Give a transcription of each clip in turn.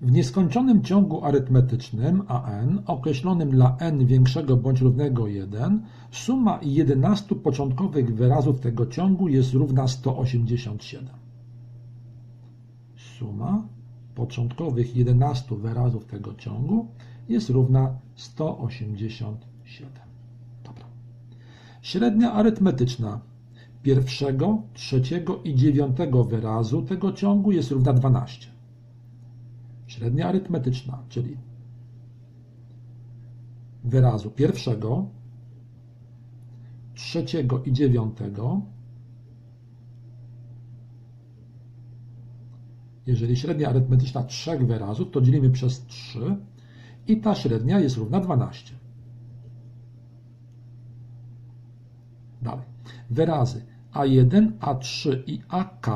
W nieskończonym ciągu arytmetycznym AN, określonym dla n większego bądź równego 1, suma 11 początkowych wyrazów tego ciągu jest równa 187. Suma początkowych 11 wyrazów tego ciągu jest równa 187. Dobra. Średnia arytmetyczna pierwszego, trzeciego i dziewiątego wyrazu tego ciągu jest równa 12. Średnia arytmetyczna, czyli wyrazu pierwszego, trzeciego i dziewiątego. Jeżeli średnia arytmetyczna trzech wyrazów, to dzielimy przez 3 i ta średnia jest równa 12. Dalej. Wyrazy A1, A3 i AK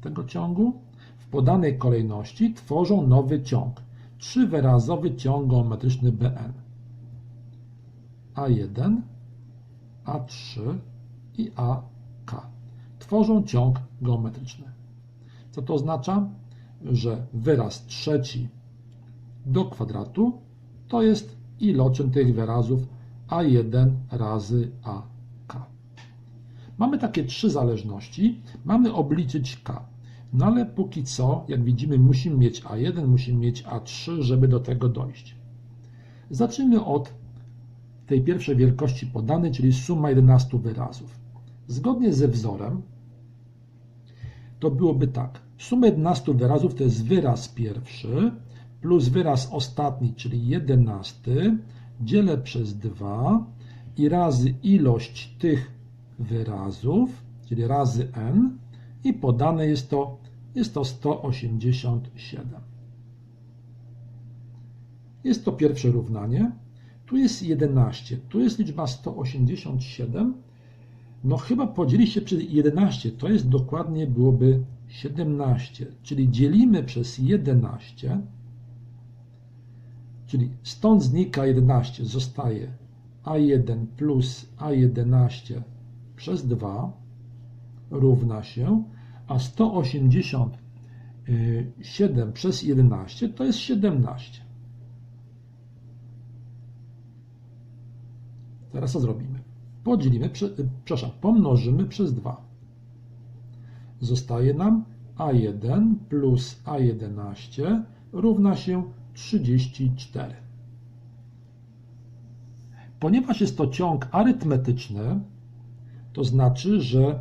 tego ciągu w podanej kolejności tworzą nowy ciąg, trzywyrazowy ciąg geometryczny Bn. A1, A3 i AK tworzą ciąg geometryczny. Co to oznacza? Że wyraz trzeci do kwadratu to jest iloczyn tych wyrazów A1 razy AK. Mamy takie trzy zależności. Mamy obliczyć K. No ale póki co, jak widzimy, musimy mieć A1, musimy mieć A3, żeby do tego dojść. Zacznijmy od tej pierwszej wielkości podanej, czyli suma 11 wyrazów. Zgodnie ze wzorem to byłoby tak. Suma 11 wyrazów to jest wyraz pierwszy plus wyraz ostatni, czyli 11, dzielę przez 2 i razy ilość tych wyrazów, czyli razy n i podane jest to, jest to 187. Jest to pierwsze równanie. Tu jest 11, tu jest liczba 187. No chyba podzielić się przez 11, to jest dokładnie byłoby 17, czyli dzielimy przez 11, czyli stąd znika 11, zostaje A1 plus A11 przez 2 równa się, a 187 przez 11 to jest 17. Teraz co zrobimy? Podzielimy, przepraszam, pomnożymy przez 2. Zostaje nam A1 plus A11 równa się 34. Ponieważ jest to ciąg arytmetyczny, to znaczy, że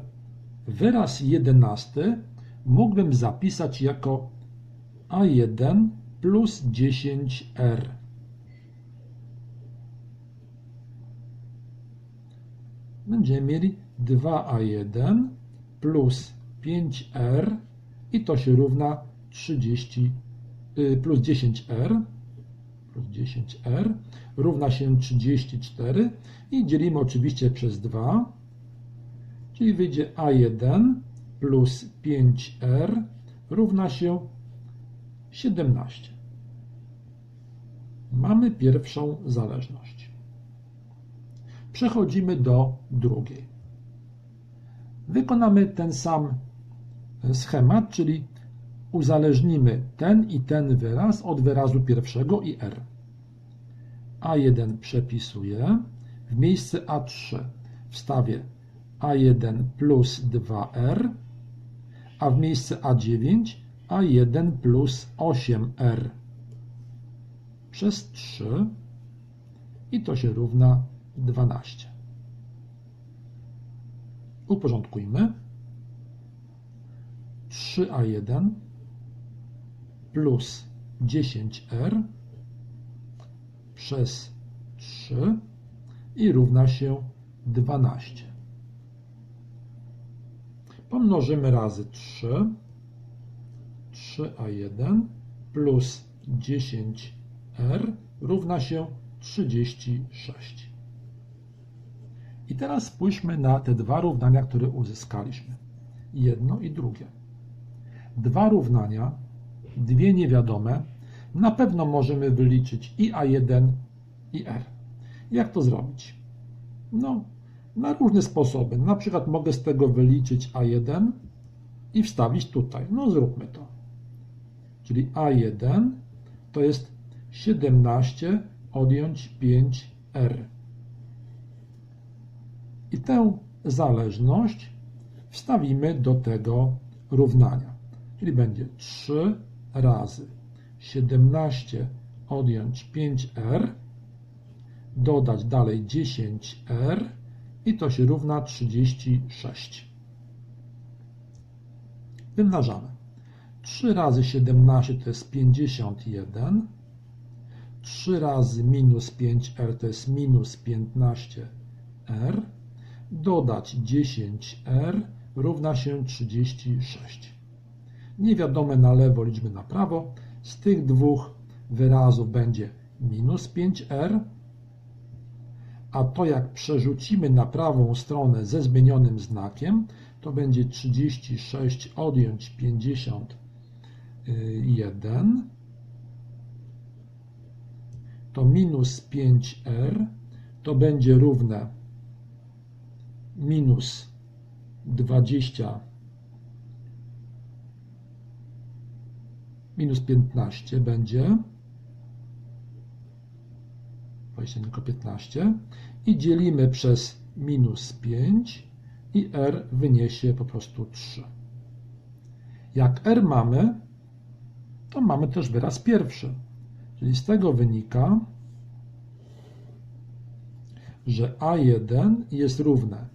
wyraz 11 mógłbym zapisać jako A1 plus 10R. Będziemy mieli 2A1 plus 5R i to się równa 30 y, plus 10R plus 10R równa się 34 i dzielimy oczywiście przez 2 Czyli wyjdzie A1 plus 5R równa się 17. Mamy pierwszą zależność. Przechodzimy do drugiej. Wykonamy ten sam schemat, czyli uzależnimy ten i ten wyraz od wyrazu pierwszego i R. A1 przepisuję, w miejsce A3 wstawię a1 plus 2R, a w miejsce A9 A1 plus 8R przez 3 i to się równa 12. Uporządkujmy. 3A1 plus 10R przez 3 i równa się 12 pomnożymy razy 3, 3a1 plus 10r równa się 36. I teraz spójrzmy na te dwa równania, które uzyskaliśmy. Jedno i drugie. Dwa równania, dwie niewiadome, na pewno możemy wyliczyć i A1 i R. Jak to zrobić? No, na różne sposoby. Na przykład mogę z tego wyliczyć A1 i wstawić tutaj. No zróbmy to. Czyli A1 to jest 17 odjąć 5r. I tę zależność wstawimy do tego równania. Czyli będzie 3 razy 17 odjąć 5r, dodać dalej 10r i to się równa 36. Wymnażamy. 3 razy 17 to jest 51. 3 razy minus 5r to jest minus 15r. Dodać 10r równa się 36. Niewiadome na lewo, liczby na prawo. Z tych dwóch wyrazów będzie minus 5r, a to jak przerzucimy na prawą stronę ze zmienionym znakiem, to będzie 36 odjąć 51, to minus 5r, to będzie równe minus 20 minus 15 będzie 20 tylko 15 i dzielimy przez minus 5 i r wyniesie po prostu 3. Jak r mamy, to mamy też wyraz pierwszy. Czyli z tego wynika, że a1 jest równe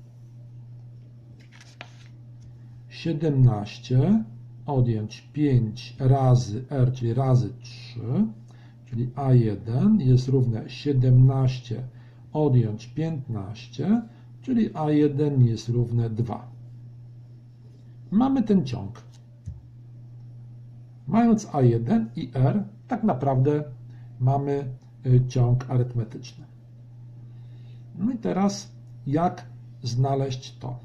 17 odjąć 5 razy r, czyli razy 3, czyli a1 jest równe 17 odjąć 15, czyli a1 jest równe 2. Mamy ten ciąg. Mając a1 i r, tak naprawdę mamy y, ciąg arytmetyczny. No i teraz jak znaleźć to?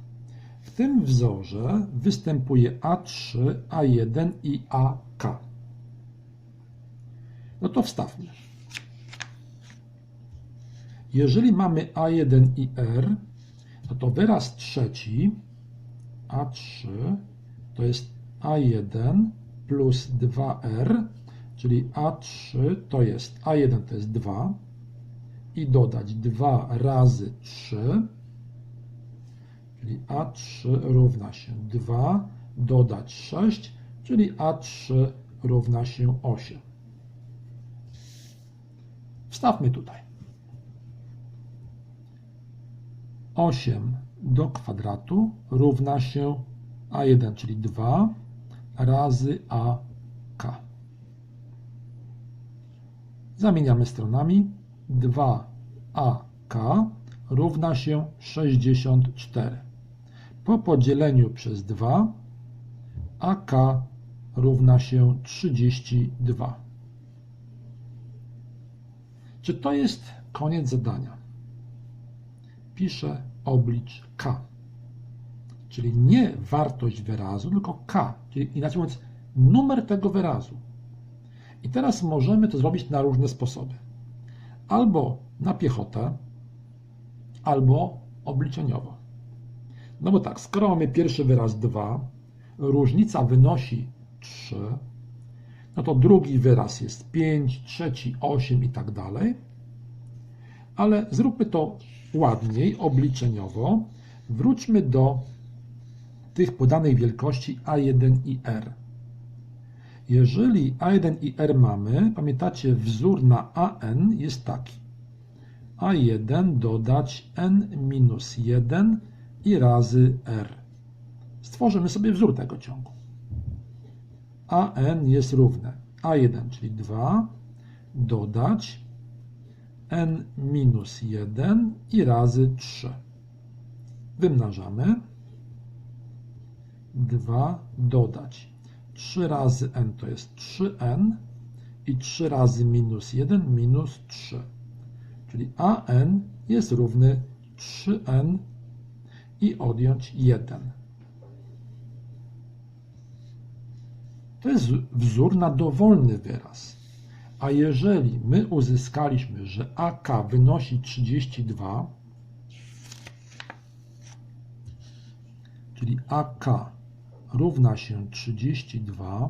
W tym wzorze występuje A3, A1 i AK. No to wstawmy. Jeżeli mamy A1 i R, no to wyraz trzeci A3 to jest A1 plus 2R, czyli A3 to jest A1 to jest 2 i dodać 2 razy 3, czyli A3 równa się 2, dodać 6, czyli A3 równa się 8. Wstawmy tutaj. 8 do kwadratu równa się A1, czyli 2 razy AK. Zamieniamy stronami. 2AK równa się 64. Po podzieleniu przez 2 AK równa się 32. Czy to jest koniec zadania? Piszę oblicz K. Czyli nie wartość wyrazu, tylko K. Czyli inaczej mówiąc, numer tego wyrazu. I teraz możemy to zrobić na różne sposoby. Albo na piechotę, albo obliczeniowo. No bo tak, skoro mamy pierwszy wyraz 2, różnica wynosi 3, no to drugi wyraz jest 5, trzeci 8 i tak dalej. Ale zróbmy to ładniej, obliczeniowo. Wróćmy do tych podanej wielkości A1 i R. Jeżeli A1 i R mamy, pamiętacie, wzór na AN jest taki. A1 dodać n minus 1 i razy R. Stworzymy sobie wzór tego ciągu. AN jest równe A1, czyli 2, dodać n minus 1 i razy 3. Wymnażamy. 2 dodać 3 razy n to jest 3n i 3 razy minus 1 minus 3. Czyli an jest równy 3n i odjąć 1. To jest wzór na dowolny wyraz. A jeżeli my uzyskaliśmy, że AK wynosi 32, czyli AK równa się 32,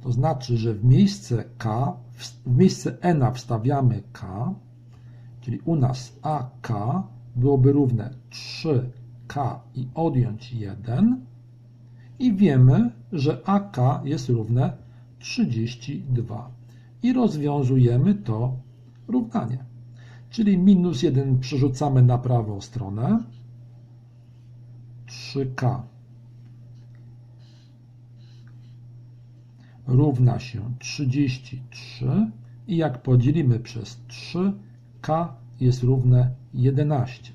To znaczy, że w miejsce k, w miejsce n wstawiamy k, czyli u nas AK byłoby równe 3K i odjąć 1 i wiemy, że AK jest równe 32 i rozwiązujemy to równanie. Czyli minus 1 przerzucamy na prawą stronę, 3K równa się 33 i jak podzielimy przez 3, K jest równe 11.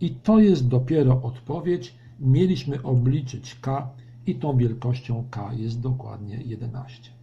I to jest dopiero odpowiedź. Mieliśmy obliczyć K i tą wielkością K jest dokładnie 11.